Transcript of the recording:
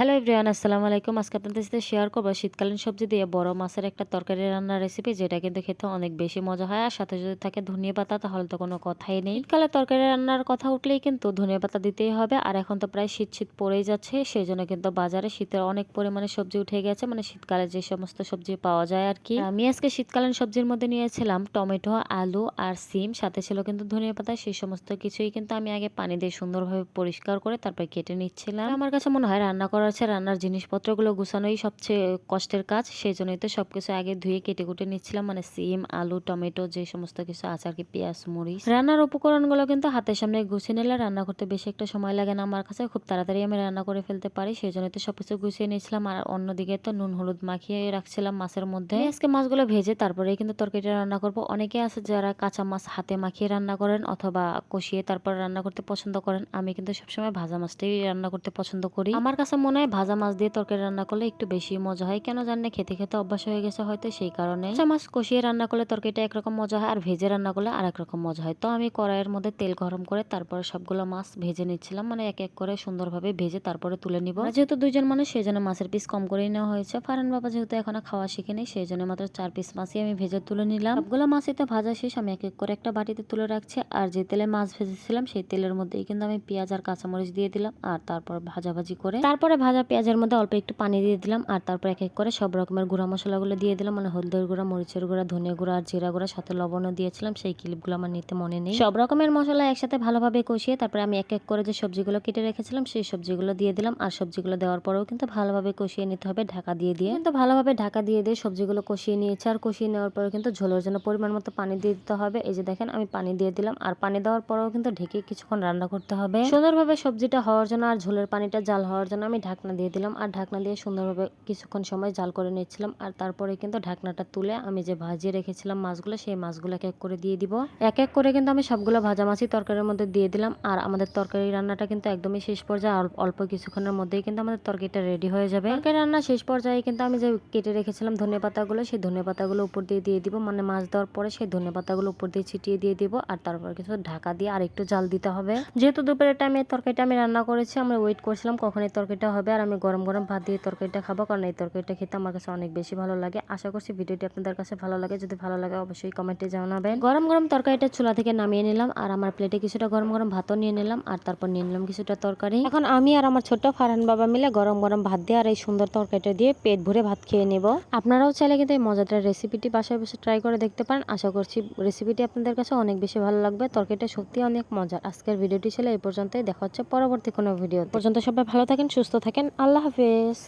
Hello everyone আসসালামু আলাইকুম আজকে আপনাদের সাথে শেয়ার করব শীতকালীন সবজি দিয়ে বড় মাছের একটা তরকারি রান্নার রেসিপি যেটা কিন্তু খেতে অনেক বেশি মজা হয়। আর সাথে যদি থাকে ধনিয়া পাতা, তাহলে তো কোনো কথাই নেই। শীতকালে তরকারি রান্নার কথা উঠলেই কিন্তু ধনিয়া পাতা দিতেই হবে। আর এখন তো প্রায় শীত শীত পড়েই যাচ্ছে সেই জন্য কিন্তু বাজারে শীতের অনেক পরিমাণে সবজি উঠে গেছে। মানে শীতকালে যে সমস্ত সবজি পাওয়া যায় আর কি। আমি আজকে শীতকালীন সবজির মধ্যে নিয়েছিলাম টমেটো, আলু আর সিম। সাথে ছিল কিন্তু ধনিয়া পাতা। সেই সমস্ত কিছুই কিন্তু আমি আগে পানি দিয়ে সুন্দরভাবে পরিষ্কার করে তারপর কেটে নিচ্ছিলাম। আমার কাছে মনে হয় রান্না করার চেয়ে রান্নার জিনিসপত্রগুলো গুছানোই সবচেয়ে কষ্টের কাজ। সেই জন্যই তো সব কিছু আগে ধুয়ে কেটে কুটে নিচ্ছিলাম। মানে সিম, আলু, টমেটো, যে সমস্ত কিছু আছে আর কি, পেঁয়াজ, মরিচ। রান্নার উপকরণগুলো কিন্তু হাতের সামনে গুছিয়ে নিলে রান্না করতে বেশি একটা সময় লাগে না আমার কাছে। খুব তাড়াতাড়ি আমি রান্না করে ফেলতে পারি। সেই জন্যই তো সব কিছু গুছিয়ে নিয়েছিলাম। আর অন্যদিকে তো নুন, হলুদ মাখিয়ে রাখছিলাম মাছের মধ্যে। আজকে মাছগুলো ভেজে তারপরে কিন্তু তরকারিটা রান্না করব। অনেকে আছে যারা কাঁচা মাছ হাতে মাখিয়ে রান্না করেন অথবা কষিয়ে তারপর রান্না করতে পছন্দ করেন। আমি কিন্তু সবসময় ভাজা মাছটাই রান্না করতে পছন্দ করি। আমার কাছে মনে হয় ভাজা মাছ দিয়ে তরকারি রান্না করলে একটু বেশি মজা হয়। কেন জানি খেতে খেতে অভ্যাস হয়ে গেছে হয়তো, সেই কারণে। মাছ কষিয়ে রান্না করলে তরকারিটা একরকম মজা হয়, আর ভেজে রান্না করলে আর একরকম মজা হয়। তো আমি কড়াইয়ের মধ্যে তেল গরম করে তারপরে সবগুলো মাছ ভেজে নিচ্ছিলাম। মানে এক এক করে সুন্দরভাবে ভেজে তারপরে তুলে নিব। যেহেতু দুইজন মানুষ, সেই জন্য মাছের পিস কম করেই নেওয়া হয়েছে। ফারান বাবা যেহেতু এখনও খাওয়া শিখেনি, সেই জন্য মাত্র চার পিস মাছই আমি ভেজে তুলে নিলাম। সবগুলো মাছই তো ভাজা শেষ, আমি এক এক করে একটা বাটিতে তুলে রাখছি। আর যে তেলে মাছ ভেজেছিলাম, সেই তেলের মধ্যেই কিন্তু আমি পেঁয়াজ আর কাঁচামরিচ দিয়ে দিলাম। আর তারপর ভাজাভাজি করে তারপরে ভাজা পেঁয়াজের মধ্যে অল্প একটু পানি দিয়ে দিলাম আর তারপর এক এক করে সব রকমের গুঁড়া মশলাগুলো দিয়ে দিলাম। মানে হলদের গুঁড়া, মরিচের গুঁড়া, ধনে গুঁড়া আর জিরা গুঁড়া, সাথে লবণও দিয়েছিলাম। সেই ক্লিপগুলো আমার নিতে মনে নেই। সব রকমের মশলা একসাথে ভালোভাবে কষিয়ে তারপরে আমি এক এক করে যে সবজিগুলো কেটে রেখেছিলাম, সেই সবজিগুলো দিয়ে দিলাম। আর সবজিগুলো দেওয়ার পরেও কিন্তু ভালোভাবে কষিয়ে নিতে হবে, ঢাকা দিয়ে দিয়ে। কিন্তু ভালোভাবে ঢাকা দিয়ে দিয়ে সবজিগুলো কষিয়ে নিয়েছে আর কষিয়ে নেওয়ার পরে কিন্তু ঝোলের জন্য পরিমাণ মতো পানি দিয়ে দিতে হবে। এই যে দেখেন, আমি পানি দিয়ে দিলাম আর পানি দেওয়ার পরেও কিন্তু ঢেকে কিছুক্ষণ রান্না করতে হবে। সুন্দরভাবে সবজিটা হওয়ার জন্য আর ঝোলের পানিটা জাল হওয়ার জন্য আমি ঢাকনা দিয়ে দিলাম। আর ঢাকনা দিয়ে সুন্দরভাবে কিছুক্ষণ সময় জাল করে নিচ্ছিলাম। আর তারপরে কিন্তু ঢাকনাটা তুলে আমি যে ভাজিয়ে রেখেছিলাম মাছগুলো, সেই মাছগুলো এক এক করে দিয়ে দিব। এক এক করে কিন্তু আমি সবগুলো ভাজা মাছই তরকারির মধ্যে দিয়ে দিলাম। আর আমাদের তরকারি রান্নাটা কিন্তু একদমই শেষ পর্যায়ে অল্প কিছুক্ষণের মধ্যেই কিন্তু আমাদের তরকারিটা রেডি হয়ে যাবে। তরকারি রান্না শেষ পর্যায়ে কিন্তু আমি যে কেটে রেখেছিলাম ধনে পাতাগুলো, সেই ধনে পাতাগুলো উপর দিয়ে দিয়ে দিব। মানে মাছ দেওয়ার পরে সেই ধনে পাতাগুলো উপর দিয়ে ছিটিয়ে দিয়ে দিব। আর তারপর কিছু ঢাকা দিয়ে আর একটু জাল দিতে হবে। যেহেতু দুপুরের টাইমে তরকারিটা আমি রান্না করেছি, আমরা ওয়েট করছিলাম কখন এই তরকারিটা হবে আর আমি গরম গরম ভাত দিয়ে তরকারিটা খাব, কারণ এই তরকারিটা খেতে আমার কাছে অনেক বেশি ভালো লাগে। আশা করছি ভিডিওটি আপনাদের কাছে ভালো লাগে। যদি ভালো লাগে, অবশ্যই কমেন্টে জানাবেন। গরম গরম তরকারিটা চুলা থেকে নামিয়ে নিলাম আর আমার প্লেটে কিছুটা গরম গরম ভাতও নিয়ে নিলাম আর তারপর নিয়ে নিলাম কিছুটা তরকারি। এখন আমি আর আমার ছোট্ট ফারহান বাবা মিলে গরম গরম ভাত দিয়ে আর এই সুন্দর তরকারিটা দিয়ে পেট ভরে ভাত খেয়ে নেব। আপনারাও চাইলে কিন্তু এই মজাদার রেসিপিটি বাসায় বসে ট্রাই করে দেখতে পারেন। আশা করছি রেসিপিটি আপনাদের কাছে অনেক বেশি ভালো লাগবে। তরকারিটা সত্যি অনেক মজার। আজকের ভিডিওটি ছিল এই পর্যন্তই। দেখা হচ্ছে পরবর্তী কোনো ভিডিও পর্যন্ত সবাই ভালো থাকেন, সুস্থ থাকেন। আল্লাহ হাফেজ।